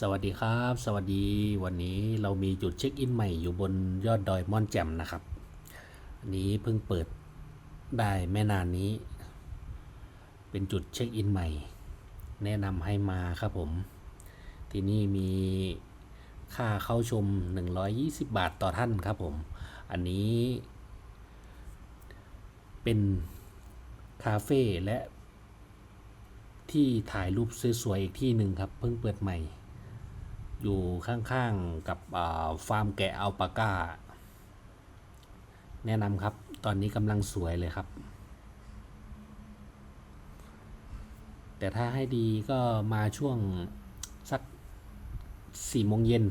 สวัสดีครับ สวัสดีวันนี้เรามีจุดเช็คอินใหม่อยู่บนยอดดอยม่อนแจ่มนะครับ อันนี้เพิ่งเปิดได้ไม่นานนี้ เป็นจุดเช็คอินใหม่ แนะนำให้มาครับผม ที่นี่มีค่าเข้าชม 120 บาทต่อท่านครับผม อันนี้ เป็นคาเฟ่และที่ถ่ายรูปสวยๆอีกที่หนึ่งครับ เพิ่งเปิดใหม่ อยู่ข้างๆกับฟาร์มแกะอัลปาก้า แนะนำครับ ตอนนี้กำลังสวยเลยครับ แต่ถ้าให้ดีก็มาช่วงสักสี่โมงเย็น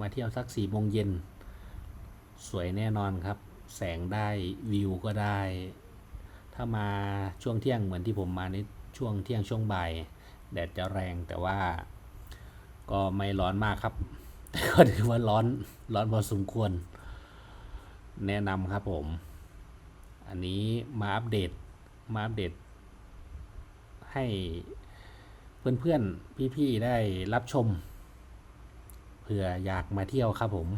มาเที่ยวสักสี่โมงเย็น สวยแน่นอนครับ แสงได้วิวก็ได้ ถ้ามาช่วงเที่ยงเหมือนที่ผมมาในช่วงเที่ยงช่วงบ่าย แดดจะแรงแต่ว่า ก็ไม่ร้อนมากครับ แต่ก็ถือว่าร้อนร้อนพอสมควร แนะนำครับผม อันนี้มาอัปเดตมาอัปเดต ให้เพื่อนๆพี่ๆได้รับชมเผื่ออยากมาเที่ยวครับผม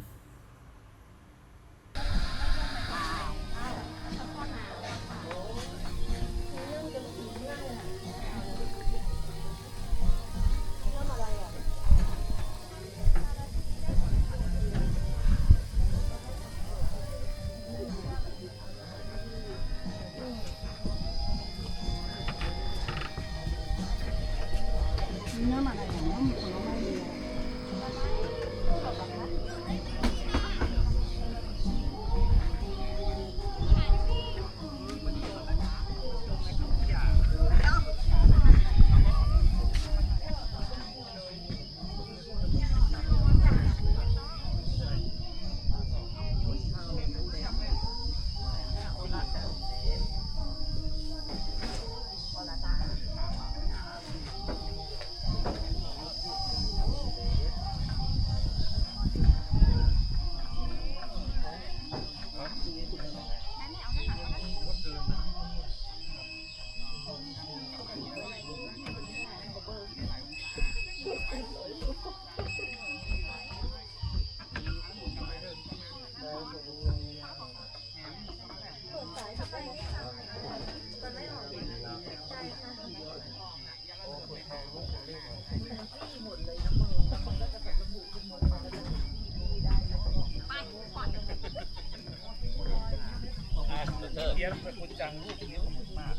เลี้ยงเป็นคนจังลูกเลี้ยงมาก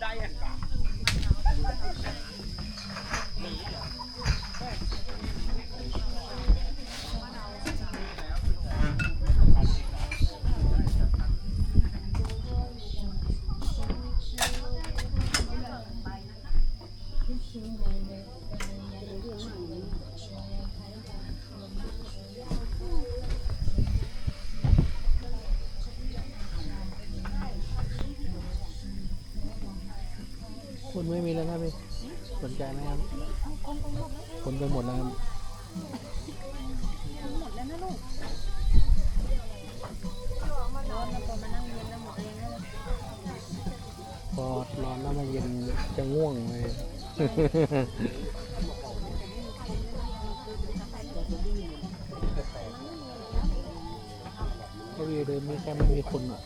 ได้ยังกะ คนไม่มีแล้วนะพี่สนใจไหมครับ คนไปหมดแล้วครับหมดแล้วนะลูกร้อนแล้วพอมานั่งเรียนแล้วหมดเองแล้วพอร้อนแล้วมาเย็นจะง่วงเลยก็วีเดินไม่แค่ไม่มีคนอะ